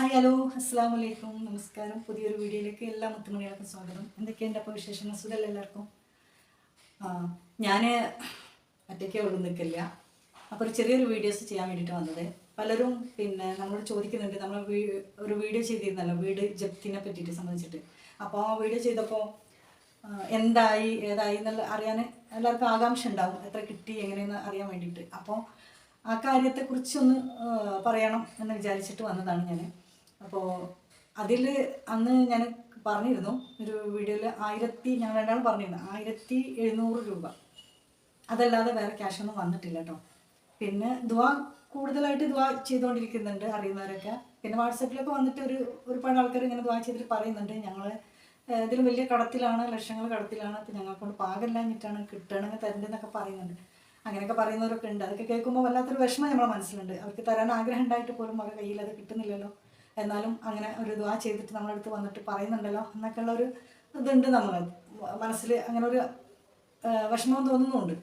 Hi hello അസ്സാം വലൈക്കും നമസ്കാരം പുതിയൊരു വീഡിയോയിലേക്ക് എല്ലാ മുത്തുമണികൾക്കും സ്വാഗതം. എന്തൊക്കെയുണ്ട് അപ്പോൾ വിശേഷങ്ങൾ? സുഖമല്ല എല്ലാവർക്കും? ഞാൻ ഒറ്റയ്ക്കേ ഉള്ളു നിൽക്കില്ല. അപ്പോൾ ഒരു ചെറിയൊരു വീഡിയോസ് ചെയ്യാൻ വേണ്ടിയിട്ട് വന്നത്. പലരും പിന്നെ നമ്മളോട് ചോദിക്കുന്നുണ്ട്. നമ്മൾ ഒരു വീഡിയോ ചെയ്തിരുന്നല്ലോ വീട് ജപ്തിനെ പറ്റിയിട്ട് സംബന്ധിച്ചിട്ട്. അപ്പോൾ ആ വീഡിയോ ചെയ്തപ്പോൾ എന്തായി ഏതായി എന്നുള്ള അറിയാൻ എല്ലാവർക്കും ആകാംക്ഷ ഉണ്ടാവും. എത്ര കിട്ടി എങ്ങനെയെന്ന് അറിയാൻ വേണ്ടിയിട്ട്. അപ്പോൾ ആ കാര്യത്തെക്കുറിച്ചൊന്ന് പറയണം എന്ന് വിചാരിച്ചിട്ട് വന്നതാണ് ഞാൻ അപ്പോൾ അതിൽ അന്ന് ഞാൻ പറഞ്ഞിരുന്നു ഒരു വീഡിയോയിൽ ആയിരത്തി ഞാൻ രണ്ടാളും പറഞ്ഞിരുന്നു ആയിരത്തി എഴുന്നൂറ് രൂപ. അതല്ലാതെ വേറെ ക്യാഷ് ഒന്നും വന്നിട്ടില്ല കേട്ടോ. പിന്നെ ദുവാ കൂടുതലായിട്ട് ദുവാ ചെയ്തുകൊണ്ടിരിക്കുന്നുണ്ട് അറിയുന്നവരൊക്കെ. പിന്നെ വാട്സപ്പിലൊക്കെ വന്നിട്ട് ഒരു ഒരുപാട് ആൾക്കാർ ഇങ്ങനെ ദുവാ ചെയ്തിട്ട് പറയുന്നുണ്ട് ഞങ്ങൾ ഇതിലും വലിയ കടത്തിലാണ് ലക്ഷങ്ങൾ കടത്തിലാണ് അപ്പം ഞങ്ങളെ കൊണ്ട് പാകമില്ലാഞ്ഞിട്ടാണ് കിട്ടണമെങ്കിൽ തരണ്ടെന്നൊക്കെ പറയുന്നുണ്ട്. അങ്ങനെയൊക്കെ പറയുന്നവരൊക്കെ ഉണ്ട്. അതൊക്കെ കേൾക്കുമ്പോൾ വല്ലാത്തൊരു വിഷമം നമ്മളെ മനസ്സിലുണ്ട്. അവർക്ക് തരാൻ ആഗ്രഹം ഉണ്ടായിട്ട് പോലും അവരുടെ കയ്യിൽ അത് കിട്ടുന്നില്ലല്ലോ. എന്നാലും അങ്ങനെ ഒരു ദുവാ ചെയ്തിട്ട് നമ്മളെ അടുത്ത് വന്നിട്ട് പറയുന്നുണ്ടല്ലോ എന്നൊക്കെയുള്ള ഒരു ഇതുണ്ട് നമ്മൾ മനസ്സിൽ അങ്ങനെ ഒരു വിഷമം തോന്നുന്നുണ്ട്.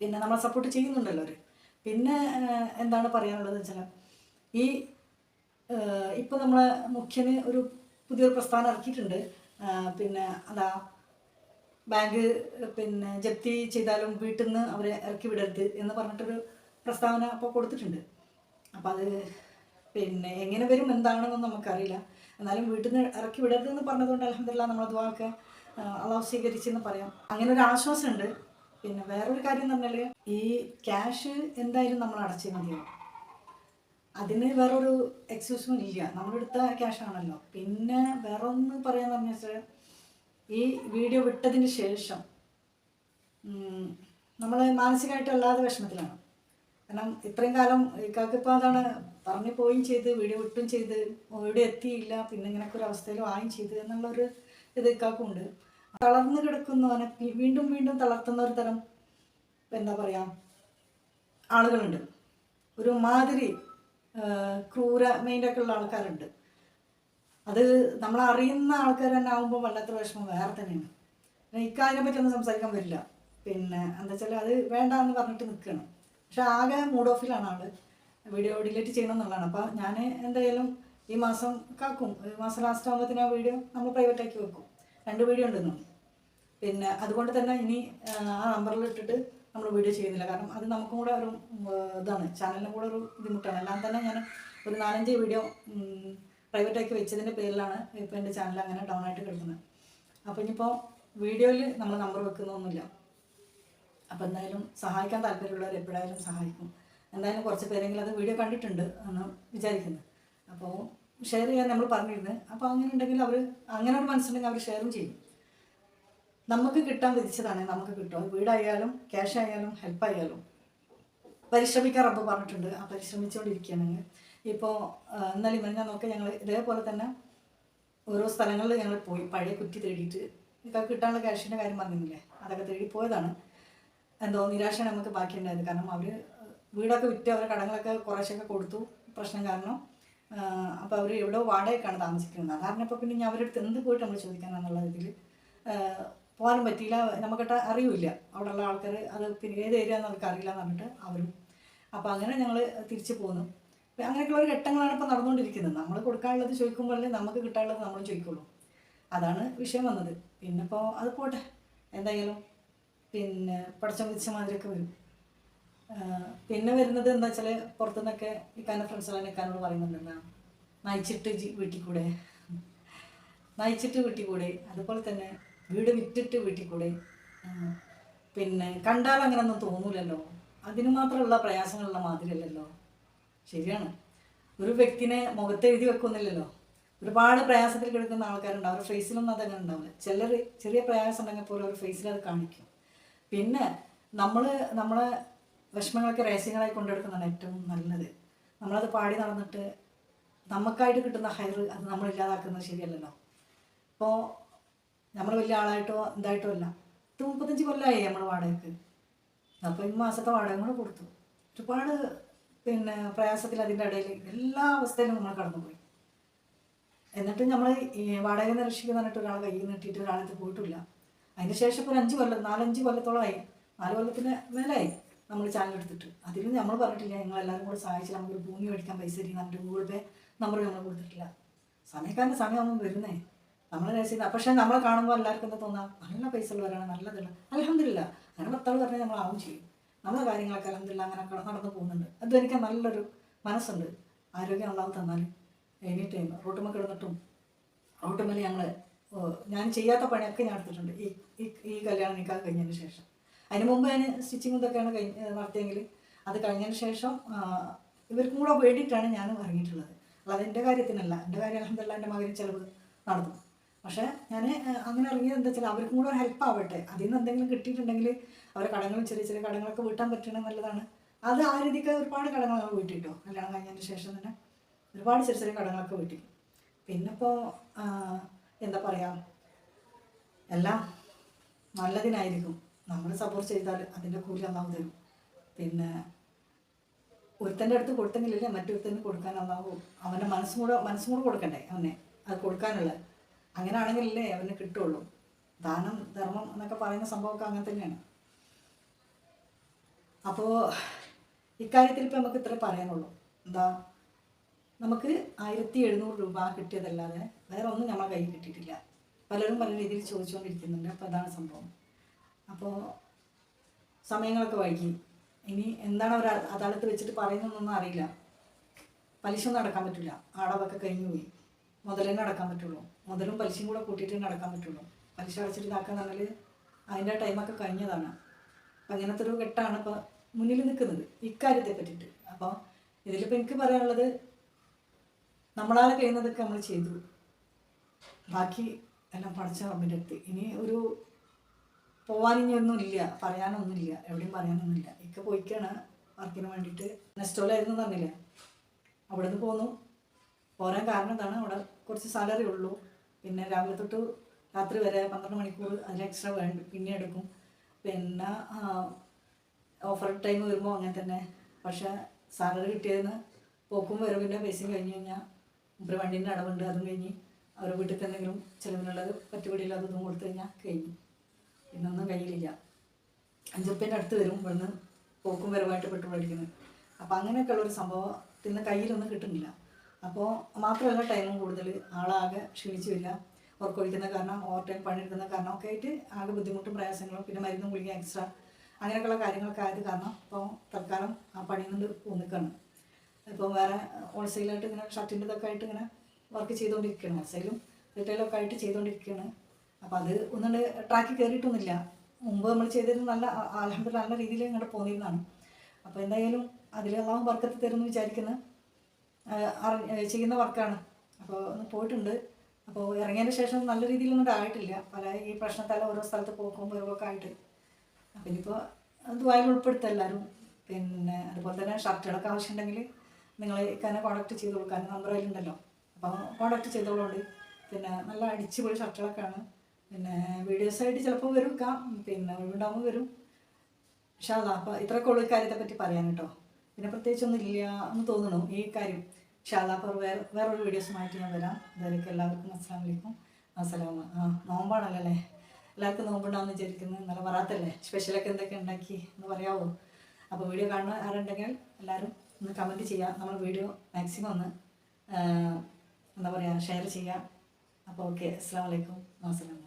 പിന്നെ നമ്മളെ സപ്പോർട്ട് ചെയ്യുന്നുണ്ടല്ലോ അവർ പിന്നെ എന്താണ് പറയാനുള്ളത് വെച്ചാൽ ഈ ഇപ്പോൾ നമ്മളെ മുഖ്യന് ഒരു പുതിയൊരു പ്രസ്ഥാനം ഇറക്കിയിട്ടുണ്ട്. പിന്നെ അതാ ബാങ്ക് പിന്നെ ജപ്തി ചെയ്താലും വീട്ടിൽ നിന്ന് അവരെ ഇറക്കി വിടരുത് എന്ന് പറഞ്ഞിട്ടൊരു പ്രസ്താവന അപ്പോൾ കൊടുത്തിട്ടുണ്ട്. അപ്പം അത് പിന്നെ എങ്ങനെ വരും എന്താണെന്നൊന്നും നമുക്കറിയില്ല. എന്നാലും വീട്ടിൽ നിന്ന് ഇറക്കി വിടരുത് എന്ന് പറഞ്ഞതുകൊണ്ട് അലഹമില്ല നമ്മൾ അതുവാക്ക് അളവ് സ്വീകരിച്ചെന്ന് പറയാം. അങ്ങനെ ഒരു ആശ്വാസമുണ്ട്. പിന്നെ വേറൊരു കാര്യം എന്ന് പറഞ്ഞാൽ ഈ ക്യാഷ് എന്തായാലും നമ്മൾ അടച്ചേ മതിയാവും അതിന് വേറൊരു എക്സ്ക്യൂസും ഇല്ല. നമ്മളെടുത്ത ക്യാഷ് ആണല്ലോ. പിന്നെ വേറെ ഒന്ന് പറയാന്ന് വെച്ചാൽ ഈ വീഡിയോ വിട്ടതിന് ശേഷം നമ്മൾ മാനസികമായിട്ട് അല്ലാതെ വിഷമത്തിലാണ്. കാരണം ഇത്രയും കാലം ഇക്കാക്ക് ഇപ്പോൾ അതാണ് പറഞ്ഞു പോവുകയും ചെയ്ത് വീഡിയോ വിട്ടും ചെയ്ത് ഇവിടെ എത്തിയില്ല പിന്നെ ഇങ്ങനൊക്കെ ഒരു അവസ്ഥയിലും ആയും ചെയ്ത് എന്നുള്ളൊരു ഇത് ഇക്കാക്കുണ്ട്. തളർന്നു കിടക്കുന്നവനെ വീണ്ടും വീണ്ടും തളർത്തുന്ന ഒരു തരം എന്താ പറയുക ആളുകളുണ്ട്. ഒരു മാതിരി ക്രൂര മൈൻഡൊക്കെ ഉള്ള ആൾക്കാരുണ്ട്. അത് നമ്മൾ അറിയുന്ന ആൾക്കാർ തന്നെ ആകുമ്പോൾ വല്ലാത്ത വിഷമം വേറെ തന്നെയാണ്. ഇക്കാര്യം പറ്റി സംസാരിക്കാൻ പറ്റില്ല. പിന്നെ എന്താ വെച്ചാൽ അത് വേണ്ട എന്ന് പറഞ്ഞിട്ട് നിൽക്കണം പക്ഷെ ആകെ മൂഡ് ഓഫിലാണ് ആൾ. വീഡിയോ ഡിലീറ്റ് ചെയ്യണം എന്നുള്ളതാണ്. അപ്പോൾ ഞാൻ എന്തായാലും ഈ മാസം കാക്കും. ഈ മാസം ലാസ്റ്റ് ആകുമ്പോഴത്തേനും ആ വീഡിയോ നമ്മൾ പ്രൈവറ്റ് ആക്കി വെക്കും. രണ്ട് വീഡിയോ ഉണ്ടെന്നു പിന്നെ അതുകൊണ്ട് തന്നെ ഇനി ആ നമ്പറിൽ ഇട്ടിട്ട് നമ്മൾ വീഡിയോ ചെയ്യുന്നില്ല. കാരണം അത് നമുക്കും കൂടെ ഒരു ഇതാണ്. ചാനലിനും കൂടെ ഒരു ബുദ്ധിമുട്ടാണ്. എല്ലാം തന്നെ ഞാൻ ഒരു നാലഞ്ച് വീഡിയോ പ്രൈവറ്റാക്കി വെച്ചതിന്റെ പേരിലാണ് ഇപ്പോൾ എന്റെ ചാനൽ അങ്ങനെ ഡൗൺ ആയിട്ട് കിടക്കുന്നത്. അപ്പോൾ ഇനിയിപ്പോൾ വീഡിയോയിൽ നമ്മൾ നമ്പർ വെക്കുന്നൊന്നുമില്ല. അപ്പോൾ എന്തായാലും സഹായിക്കാൻ താല്പര്യമുള്ളവർ എപ്പോഴായാലും സഹായിക്കും. എന്തായാലും കുറച്ച് പേരെങ്കിലും അത് വീഡിയോ കണ്ടിട്ടുണ്ട് എന്ന് വിചാരിക്കുന്നു. അപ്പോൾ ഷെയർ ചെയ്യാൻ നമ്മൾ പറഞ്ഞിരുന്നു. അപ്പോൾ അങ്ങനെ ഉണ്ടെങ്കിൽ അവർ അങ്ങനെ ഒരു മനസ്സുണ്ടെങ്കിൽ അവർ ഷെയറും ചെയ്യും. നമുക്ക് കിട്ടാൻ വിധിച്ചതാണ് നമുക്ക് കിട്ടും. വീടായാലും ക്യാഷ് ആയാലും ഹെൽപ്പ് ആയാലും. പരിശ്രമിക്കാൻ റബ്ബ് പറഞ്ഞിട്ടുണ്ട്. ആ പരിശ്രമിച്ചുകൊണ്ടിരിക്കുകയാണെങ്കിൽ ഇപ്പോൾ ഇന്നലെ ഞാൻ നോക്കി ഞങ്ങൾ ഇതേപോലെ തന്നെ ഓരോ സ്ഥലങ്ങളിൽ ഞങ്ങൾ പോയി. പഴയ കുറ്റി തേടിയിട്ട്. കിട്ടാനുള്ള ക്യാഷിന്റെ കാര്യം പറഞ്ഞില്ലേ? അതൊക്കെ തേടി പോയതാണ്. എന്തോ നിരാശ നമുക്ക് ബാക്കിയുണ്ടായത്. കാരണം അവർ വീടൊക്കെ വിറ്റ് അവരുടെ കടങ്ങളൊക്കെ കുറേശ്ശൊക്കെ കൊടുത്തു. പ്രശ്നം കാരണം അപ്പോൾ അവർ എവിടെയോ വാടകയ്ക്കാണ് താമസിക്കുന്നത്. കാരണം ഇപ്പോൾ പിന്നെ ഞാൻ അവരുടെ അടുത്ത് എന്ത് പോയിട്ട് നമ്മൾ ചോദിക്കാനെന്നുള്ള ഇതിൽ പോകാനും പറ്റിയില്ല. നമുക്കിട്ട് അറിയില്ല. അവിടെയുള്ള ആൾക്കാർ അത് പിന്നെ ഏത് ഏരിയ നമുക്ക് അറിയില്ല എന്ന് പറഞ്ഞിട്ട് അവരും. അപ്പോൾ അങ്ങനെ ഞങ്ങൾ തിരിച്ചു പോന്നു. അങ്ങനെയൊക്കെയുള്ള ഒരു ഘട്ടങ്ങളാണ് ഇപ്പോൾ നടന്നുകൊണ്ടിരിക്കുന്നത്. നമ്മൾ കൊടുക്കാനുള്ളത് ചോദിക്കുമ്പോഴല്ലേ നമുക്ക് കിട്ടാനുള്ളത് നമ്മൾ ചോദിക്കുള്ളൂ. അതാണ് വിഷയം വന്നത്. പിന്നെ ഇപ്പോൾ അത് പോട്ടെ. എന്തായാലും പിന്നെ പടച്ചം വിധിച്ച മാതിരിയൊക്കെ വരും. പിന്നെ വരുന്നത് എന്താ വെച്ചാൽ പുറത്തുനിന്നൊക്കെ ഇക്കാന്റെ ഫ്രണ്ട്സുകളെ ഇക്കാനോട് പറയുന്നുണ്ട് എന്താ നയിച്ചിട്ട് വീട്ടിൽ കൂടെ നയിച്ചിട്ട് വീട്ടിൽ കൂടെ അതുപോലെ തന്നെ വീട് വിറ്റിട്ട് വീട്ടിൽ കൂടെ പിന്നെ കണ്ടാൽ അങ്ങനെയൊന്നും തോന്നൂലല്ലോ? അതിന് മാത്രമുള്ള പ്രയാസങ്ങളുള്ള മാതിരിയല്ലല്ലോ? ശരിയാണ്. ഒരു വ്യക്തിനെ മുഖത്ത് എഴുതി വെക്കുന്നില്ലല്ലോ? ഒരുപാട് പ്രയാസത്തിൽ കിടക്കുന്ന ആൾക്കാരുണ്ടാവും അവരുടെ ഫേസിലൊന്നും അതങ്ങനെ ഉണ്ടാവില്ല. ചിലർ ചെറിയ പ്രയാസം ഉണ്ടെങ്കിൽ പോലും അവരുടെ ഫേസിൽ അത് കാണിക്കും. പിന്നെ നമ്മൾ നമ്മളെ വിഷമങ്ങളൊക്കെ രഹസ്യങ്ങളായി കൊണ്ടെടുക്കുന്നതാണ് ഏറ്റവും നല്ലത്. നമ്മളത് പാടി നടന്നിട്ട് നമുക്കായിട്ട് കിട്ടുന്ന ഹയർ അത് നമ്മൾ ഇല്ലാതാക്കുന്നത് ശരിയല്ലല്ലോ. ഇപ്പോൾ നമ്മൾ വലിയ ആളായിട്ടോ എന്തായിട്ടോ അല്ല. പത്ത് മുപ്പത്തഞ്ച് കൊല്ലമായി നമ്മൾ വാടകയ്ക്ക് അപ്പോൾ ഈ മാസത്തെ വാടക കൂടെ കൊടുത്തു. ഒരുപാട് പിന്നെ പ്രയാസത്തിൽ അതിന്റെ ഇടയിൽ എല്ലാ അവസ്ഥയിലും നമ്മൾ കടന്നുപോയി. എന്നിട്ട് നമ്മൾ ഈ വാടക നിരക്ഷിക്കുന്ന പറഞ്ഞിട്ട് ഒരാൾ കയ്യിൽ നീട്ടിയിട്ട് ഒരാളത്ത് പോയിട്ടില്ല. അതിന് ശേഷം ഇപ്പോൾ ഒരു അഞ്ച് കൊല്ലം നാലഞ്ച് കൊല്ലത്തോളമായി. നാല് കൊല്ലത്തിന് മേലായി നമ്മൾ ചാനൽ എടുത്തിട്ട്. അതിൽ നമ്മൾ പറഞ്ഞിട്ടില്ല ഞങ്ങൾ എല്ലാവരും കൂടെ സഹായിച്ച് നമുക്ക് ഭൂമി മേടിക്കാൻ പൈസ തരും നമ്മുടെ ഗൂഗിൾ പേ നമ്പർ നമ്മൾ കൊടുത്തിട്ടില്ല. സമയക്കാരന്റെ സമയമാകുമ്പോൾ വരുന്നേ. നമ്മൾ രസിക്കുന്ന പക്ഷേ നമ്മളെ കാണുമ്പോൾ എല്ലാവർക്കും എന്താ തോന്നാം? നല്ല പൈസ ഉള്ളവരാണ് നല്ലതല്ല അലഹമില്ല അങ്ങനെ ഭർത്താവ് പറഞ്ഞാൽ നമ്മൾ ആവും ചെയ്യും. നമ്മളെ കാര്യങ്ങളൊക്കെ അലഹമില്ല അങ്ങനെ നടന്നു പോകുന്നുണ്ട്. അത് എനിക്ക് നല്ലൊരു മനസ്സുണ്ട്. ആരോഗ്യം അള്ളാഹു തന്നാൽ എനി ടൈം റോട്ടുമ്മ കിടന്നിട്ടും റോട്ടുമ്മൽ ഞങ്ങൾ ഞാൻ ചെയ്യാത്ത പണിയൊക്കെ ഞാൻ എടുത്തിട്ടുണ്ട്. ഈ ഈ കല്യാണം നിൽക്കാൻ കഴിഞ്ഞതിന് ശേഷം. അതിന് മുമ്പ് ഞാൻ സ്റ്റിച്ചിങ് ഇതൊക്കെയാണ് കഴിഞ്ഞ് നടത്തിയെങ്കിൽ അത് കഴിഞ്ഞതിന് ശേഷം ഇവർക്കും കൂടെ വേണ്ടിയിട്ടാണ് ഞാൻ ഇറങ്ങിയിട്ടുള്ളത്. അല്ലാതെ എന്റെ കാര്യത്തിനല്ല. എന്റെ കാര്യം അലഹമില്ല എന്റെ മകന് ചിലവ് നടന്നു. പക്ഷേ ഞാൻ അങ്ങനെ ഇറങ്ങിയത് എന്താ വെച്ചാൽ അവർക്കും കൂടെ ഹെൽപ്പ് ആവട്ടെ. അതിൽ നിന്ന് എന്തെങ്കിലും കിട്ടിയിട്ടുണ്ടെങ്കിൽ അവരെ കടങ്ങളും ചെറിയ ചെറിയ കടങ്ങളൊക്കെ വീട്ടാൻ പറ്റണം നല്ലതാണ്. അത് ആ രീതിക്ക് ഒരുപാട് കടങ്ങൾ നമ്മൾ വീട്ടിട്ടോ. കല്യാണം കഴിഞ്ഞതിന് ശേഷം തന്നെ ഒരുപാട് ചെറിയ ചെറിയ കടങ്ങളൊക്കെ വീട്ടി പിന്നെ ഇപ്പോൾ എന്താ പറയാ? എല്ലാം നല്ലതിനായിരിക്കും. നമ്മൾ സപ്പോർട്ട് ചെയ്താൽ അതിന്റെ കൂലി അള്ളാഹു തരും. പിന്നെ ഒരുത്തന്റെ അടുത്ത് കൊടുത്തെങ്കിലല്ലേ മറ്റൊരുത്തന് കൊടുക്കാൻ അള്ളാഹു അവന്റെ മനസ്സും കൂടെ മനസ്സും കൂടെ കൊടുക്കണ്ടേ അവനെ? അത് കൊടുക്കാനുള്ള അങ്ങനെ ആണെങ്കിലല്ലേ അവന് കിട്ടുള്ളൂ. ദാനം ധർമ്മം എന്നൊക്കെ പറയുന്ന സംഭവമൊക്കെ അങ്ങനെ തന്നെയാണ്. അപ്പോൾ ഇക്കാര്യത്തിൽ ഇപ്പം നമുക്ക് ഇത്രേ പറയാനുള്ളൂ. എന്താ? നമുക്ക് ആയിരത്തി എഴുന്നൂറ് രൂപ കിട്ടിയതല്ലാതെ വേറെ ഒന്നും നമ്മളെ കയ്യിൽ കിട്ടിയിട്ടില്ല. പലരും പല രീതിയിൽ ചോദിച്ചുകൊണ്ടിരിക്കുന്നുണ്ട്. അപ്പോൾ അതാണ് സംഭവം. അപ്പോൾ സമയങ്ങളൊക്കെ വൈകി. ഇനി എന്താണ് അവർ അദാലത്ത് വെച്ചിട്ട് പറയുന്നതെന്നൊന്നും അറിയില്ല. പലിശ ഒന്നും അടക്കാൻ പറ്റില്ല അടവൊക്കെ കഴിഞ്ഞു പോയി. മുതലേ അടക്കാൻ പറ്റുള്ളൂ. മുതലും പലിശയും കൂടെ കൂട്ടിയിട്ട് നടക്കാൻ പറ്റുള്ളൂ. പലിശ അടച്ചിട്ട് ഇതാക്കാന്ന് പറഞ്ഞാൽ അതിന്റെ ടൈമൊക്കെ കഴിഞ്ഞതാണ്. അപ്പം അങ്ങനത്തെ ഒരു ഘട്ടമാണ് ഇപ്പോൾ മുന്നിൽ നിൽക്കുന്നത്. ഇക്കാര്യത്തെ പറ്റിയിട്ട്. അപ്പോൾ ഇതിലിപ്പോൾ എനിക്ക് പറയാനുള്ളത് നമ്മളാൽ കഴിയുന്നതൊക്കെ നമ്മൾ ചെയ്തു. ബാക്കി എല്ലാം പഠിച്ച റബ്ബിന്റെ അടുത്ത്. ഇനി ഒരു പോവാനിഞ്ഞൊന്നുമില്ല പറയാനൊന്നുമില്ല എവിടെയും പറയാനൊന്നുമില്ല. ഇക്ക പോയിക്കാണ് വർക്കിന് വേണ്ടിയിട്ട്. നെസ്റ്റോലായിരുന്നു തന്നില്ല അവിടെ നിന്ന് പോന്നു. പോരാൻ കാരണം എന്താണ്? അവിടെ കുറച്ച് സാലറി ഉള്ളൂ. പിന്നെ രാവിലെ തൊട്ട് രാത്രി വരെ പന്ത്രണ്ട് മണിക്കൂർ അതിൽ എക്സ്ട്രാ വേണ്ട പിന്നെ എടുക്കും. പിന്നെ ഓഫർ ടൈം വരുമ്പോൾ അങ്ങനെ തന്നെ. പക്ഷേ സാലറി കിട്ടിയതിന് പോക്കും വരവിന്റെ പൈസയും കഴിഞ്ഞ് കഴിഞ്ഞാൽ ഇപ്പം വണ്ടീന്റെ അടവുണ്ട് അതും കഴിഞ്ഞ് അവരുടെ വീട്ടിൽ എന്തെങ്കിലും ചിലവിനുള്ളത് പറ്റുപിടിയില്ല അതും കൊടുത്തു കഴിഞ്ഞാൽ കഴിഞ്ഞു ഇന്നൊന്നും കയ്യിലില്ല. അഞ്ചപ്പേന്റെ അടുത്ത് വരും. ഇവിടുന്ന് പോക്കും വരവായിട്ട് പെട്ടുപോയിരിക്കുന്നത് അപ്പോൾ അങ്ങനെയൊക്കെയുള്ള ഒരു സംഭവത്തിൽ നിന്ന് കയ്യിലൊന്നും കിട്ടുന്നില്ല. അപ്പോൾ മാത്രമല്ല ടൈമും കൂടുതൽ. ആളാകെ ക്ഷീണിച്ചു വരിക ഉറക്കൊഴിക്കുന്ന കാരണം ഓവർ ടൈം പണിയെടുക്കുന്ന കാരണം ഒക്കെ ആയിട്ട് ആകെ ബുദ്ധിമുട്ടും പ്രയാസങ്ങളും പിന്നെ മരുന്നും ഗുളിക എക്സ്ട്രാ അങ്ങനെയൊക്കെയുള്ള കാര്യങ്ങളൊക്കെ ആയത് കാരണം ഇപ്പോൾ തൽക്കാലം ആ പണിയിൽ നിന്ന് പോന്നിക്കാണ്. ഇപ്പോൾ വേറെ ഹോൾസെയിലായിട്ട് ഇങ്ങനെ ഷർട്ടിന്റെ ഇതൊക്കെ ആയിട്ട് ഇങ്ങനെ വർക്ക് ചെയ്തുകൊണ്ടിരിക്കുകയാണ് ഹോൾസെയിലും റീറ്റെയിലൊക്കെ ആയിട്ട് ചെയ്തുകൊണ്ടിരിക്കുകയാണ് അപ്പോൾ അത് ഒന്നുകൊണ്ട് ട്രാക്കിൽ കയറിയിട്ടൊന്നുമില്ല മുമ്പ് നമ്മൾ ചെയ്തിരുന്ന നല്ല അലഹമ്മദ് നല്ല രീതിയിൽ ഇങ്ങോട്ട് പോന്നിരുന്നതാണ്. അപ്പോൾ എന്തായാലും അതിലെല്ലാം വർക്കെത്തി തരുമെന്ന് വിചാരിക്കുന്നത് ചെയ്യുന്ന വർക്കാണ്. അപ്പോൾ ഒന്ന് പോയിട്ടുണ്ട്. അപ്പോൾ ഇറങ്ങിയതിന് ശേഷം നല്ല രീതിയിലൊന്നും ആയിട്ടില്ല. പല ഈ പ്രശ്നത്താൽ ഓരോ സ്ഥലത്ത് പോക്കും വരവൊക്കെ ആയിട്ട്. അപ്പം ഇനിയിപ്പോൾ ദുബായിൽ ഉൾപ്പെടുത്തുക എല്ലാവരും. പിന്നെ അതുപോലെ തന്നെ ഷർട്ടുകളൊക്കെ ആവശ്യമുണ്ടെങ്കിൽ നിങ്ങൾ ഇക്കാനെ കോൺടാക്ട് ചെയ്ത് കൊടുക്കാൻ നമ്പർ അതിലുണ്ടല്ലോ അപ്പോൾ കോൺടാക്ട് ചെയ്തോളുണ്ട്. പിന്നെ നല്ല അടിച്ചുപൊളി ഷർട്ടുകളൊക്കെയാണ് പിന്നെ വീഡിയോസായിട്ട് ചിലപ്പോൾ വരും പിന്നെ ഒഴിവുണ്ടാകുമ്പോൾ വരും. പക്ഷേ അതാ അപ്പോൾ ഇത്രയൊക്കെ ഉള്ളൊരു കാര്യത്തെ പറ്റി പറയാൻ കേട്ടോ. പിന്നെ പ്രത്യേകിച്ചൊന്നും ഇല്ല എന്ന് തോന്നുന്നു ഈ കാര്യം. ഷാദാ അപ്പോൾ വേറെ വേറൊരു വീഡിയോസുമായിട്ട് ഞാൻ വരാം. ഇതായിരിക്കും എല്ലാവർക്കും അസ്സാം വലൈക്കും അസ്സലാമ ആ നോമ്പാണല്ലോ അല്ലേ? എല്ലാവർക്കും നോമ്പുണ്ടാവുമെന്ന് വിചാരിക്കുന്നു. ഇന്നലെ വരാത്തല്ലേ സ്പെഷ്യലൊക്കെ എന്തൊക്കെ ഉണ്ടാക്കി എന്ന് പറയാമോ അപ്പോൾ വീഡിയോ കാണുന്ന ആരുണ്ടെങ്കിൽ എല്ലാവരും ഒന്ന് കമന്റ് ചെയ്യുക. നമ്മൾ വീഡിയോ മാക്സിമം ഒന്ന് എന്താ പറയുക ഷെയർ ചെയ്യാം. അപ്പോൾ ഓക്കെ അസ്സാം വലൈക്കും അസ്സലാം